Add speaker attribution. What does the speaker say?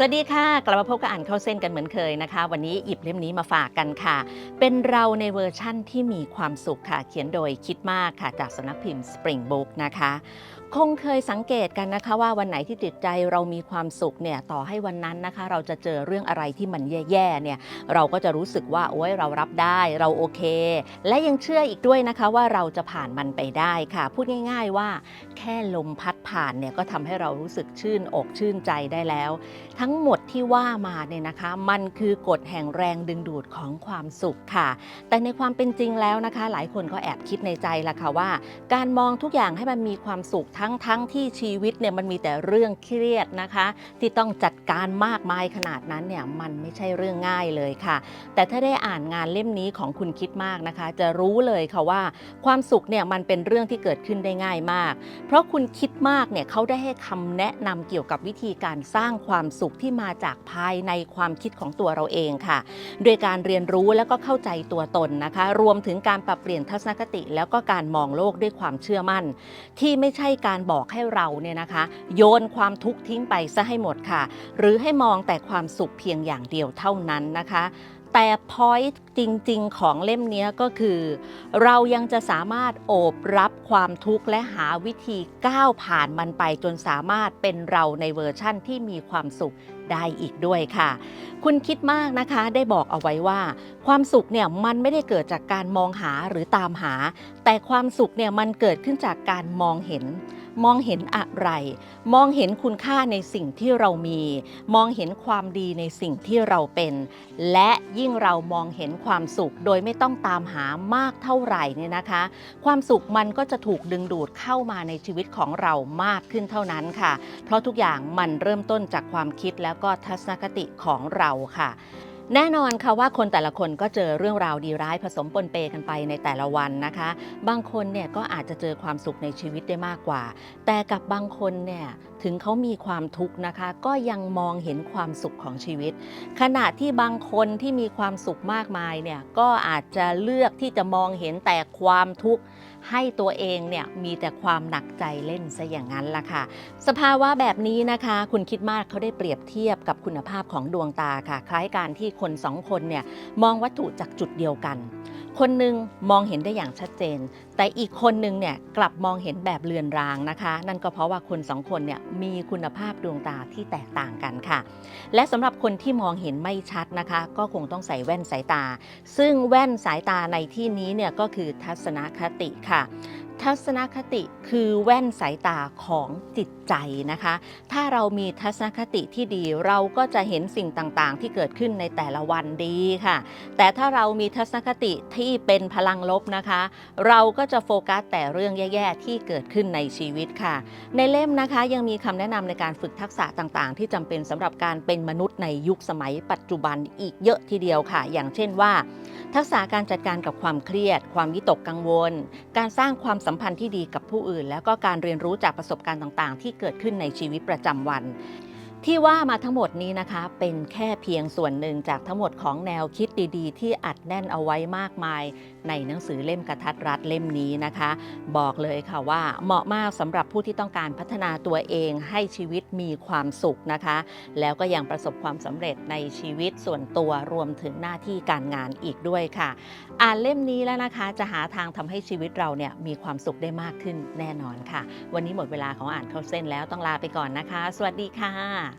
Speaker 1: สวัสดีค่ะ กลับมาพบกับอ่านเข้าเส้นกันเหมือนเคยนะคะ วันนี้หยิบเล่มนี้มาฝากกันค่ะ เป็นเราในเวอร์ชั่นที่มีความสุขค่ะ เขียนโดยคิดมากค่ะ จากสำนักพิมพ์ Spring Book นะคะ คงเคยสังเกตกันนะคะ ว่าวันไหนที่จิตใจเรามีความสุขเนี่ยต่อให้วันนั้นนะคะ เราจะเจอเรื่องอะไรที่มันแย่ๆเนี่ยเราก็จะรู้สึกว่าโอ๊ยเรารับได้เราโอเค และยังเชื่ออีกด้วยนะคะว่าเราจะผ่านมันไปได้ค่ะ พูดง่าย ๆว่า แค่ลมพัดผ่านเนี่ยก็ทำให้เรารู้สึกชื่นอกชื่นใจได้แล้วทั้ง้งหมดที่ว่ามาเนี่ยนะคะ มันคือกฎแห่งแรงดึงดูดของความสุขค่ะ แต่ในความเป็นจริงแล้วนะคะ หลายคนก็แอบคิดในใจละค่ะว่า การมองทุกอย่างให้มันมีความสุขทั้งทั้งที่ชีวิตเนี่ยมันมีแต่เรื่องเครียดนะคะ ที่ต้องจัดการมากมายขนาดนั้นเนี่ยมันไม่ใช่เรื่องง่ายเลยค่ะ แต่ถ้าได้อ่านงานเล่มนี้ของคุณคิดมากนะคะ จะรู้เลยค่ะว่า ความสุขเนี่ยมันเป็นเรื่องที่เกิดขึ้นได้ง่ายมาก เพราะคุณคิดมากเนี่ยเขาได้ให้คำแนะนำเกี่ยวกับวิธีการสร้างความสุขที่มาจากภายในความคิดของตัวเราเองค่ะ โดยการเรียนรู้แล้วก็เข้าใจตัวตนนะคะ รวมถึงการปรับเปลี่ยนทัศนคติ แล้วก็การมองโลกด้วยความเชื่อมั่น ที่ไม่ใช่การบอกให้เราเนี่ยนะคะ โยนความทุกข์ทิ้งไปซะให้หมดค่ะ หรือให้มองแต่ความสุขเพียงอย่างเดียวเท่านั้นนะคะ แต่ point จริง ๆ ของเล่มนี้ก็คือ เรายังจะสามารถโอบรับความทุกข์และหาวิธีก้าวผ่านมันไปจนสามารถเป็นเราในเวอร์ชั่นที่มีความสุขได้อีกด้วยค่ะ คุณคิดมากนะคะได้บอกเอาไว้ว่า ความสุขเนี่ยมันไม่ได้เกิดจากการมองหาหรือตามหา แต่ความสุขเนี่ยมันเกิดขึ้นจากการมองเห็น มองเห็นอะไร มองเห็นคุณค่าในสิ่งที่เรามี มองเห็นความดีในสิ่งที่เราเป็น และยิ่งเรามองเห็นความสุขโดยไม่ต้องตามหามากเท่าไหร่เนี่ยนะคะ ความสุขมันก็จะถูกดึงดูดเข้ามาในชีวิตของเรามากขึ้นเท่านั้นค่ะ เพราะทุกอย่างมันเริ่มต้นจากความคิดแล้วก็ทัศนคติของเราค่ะ แน่นอนค่ะว่าคนแต่ละคนก็เจอเรื่องราวดีร้ายผสมปนเปกันไปในแต่ละวันนะคะ บางคนเนี่ยก็อาจจะเจอความสุขในชีวิตได้มากกว่า แต่กับบางคนเนี่ยถึงเขามีความทุกข์นะคะ ก็ยังมองเห็นความสุขของชีวิต ขณะที่บางคนที่มีความสุขมากมายเนี่ยก็อาจจะเลือกที่จะมองเห็นแต่ความทุกข์ให้ตัวเองเนี่ยมีแต่ความหนักใจเล่นซะอย่างนั้นล่ะค่ะ สภาวะแบบนี้นะคะ คุณคิดมากเขาได้เปรียบเทียบกับคุณภาพของดวงตาค่ะ คล้ายการที่คนสองคนเนี่ยมองวัตถุจากจุดเดียวกัน คนหนึ่งมองเห็นได้อย่างชัดเจน แต่อีกคนหนึ่งเนี่ยกลับมองเห็นแบบเลือนรางนะคะ นั่นก็เพราะว่าคนสองคนเนี่ยมีคุณภาพดวงตาที่แตกต่างกันค่ะ และสำหรับคนที่มองเห็นไม่ชัดนะคะ ก็คงต้องใส่แว่นสายตา ซึ่งแว่นสายตาในที่นี้เนี่ยก็คือทัศนคติค่ะ ทัศนคติคือแว่นสายตาของจิตใจนะคะ ถ้าเรามีทัศนคติที่ดีเราก็จะเห็นสิ่งต่างๆ ที่เกิดขึ้นในแต่ละวันดีค่ะ แต่ถ้าเรามีทัศนคติที่เป็นพลังลบนะคะ เราก็จะโฟกัสแต่เรื่องแย่ๆที่เกิดขึ้นในชีวิตค่ะ ในเล่มนะคะยังมีคำแนะนำในการฝึกทักษะต่างๆ ที่จำเป็นสำหรับการเป็นมนุษย์ในยุคสมัยปัจจุบันอีกเยอะทีเดียวค่ะ อย่างเช่นว่า ทักษะการจัดการกับความเครียด ความวิตกกังวล การสร้างความสัมพันธ์ที่ดีกับผู้อื่น แล้วก็การเรียนรู้จากประสบการณ์ต่างๆ ที่เกิดขึ้นในชีวิตประจำวัน ที่ว่ามาทั้งหมดนี้นะคะ เป็นแค่เพียงส่วนหนึ่งจากทั้งหมดของแนวคิดดีๆ ที่อัดแน่นเอาไว้มากมาย ในหนังสือเล่มกระทัดรัดเล่มนี้นะคะ บอกเลยค่ะว่าเหมาะมากสำหรับผู้ที่ต้องการพัฒนาตัวเองให้ชีวิตมีความสุขนะคะ แล้วก็ยังประสบความสำเร็จในชีวิตส่วนตัวรวมถึงหน้าที่การงานอีกด้วยค่ะ อ่านเล่มนี้แล้วนะคะ จะหาทางทำให้ชีวิตเราเนี่ยมีความสุขได้มากขึ้นแน่นอนค่ะ วันนี้หมดเวลาของอ่านเข้าเส้นแล้วต้องลาไปก่อนนะคะ สวัสดีค่ะ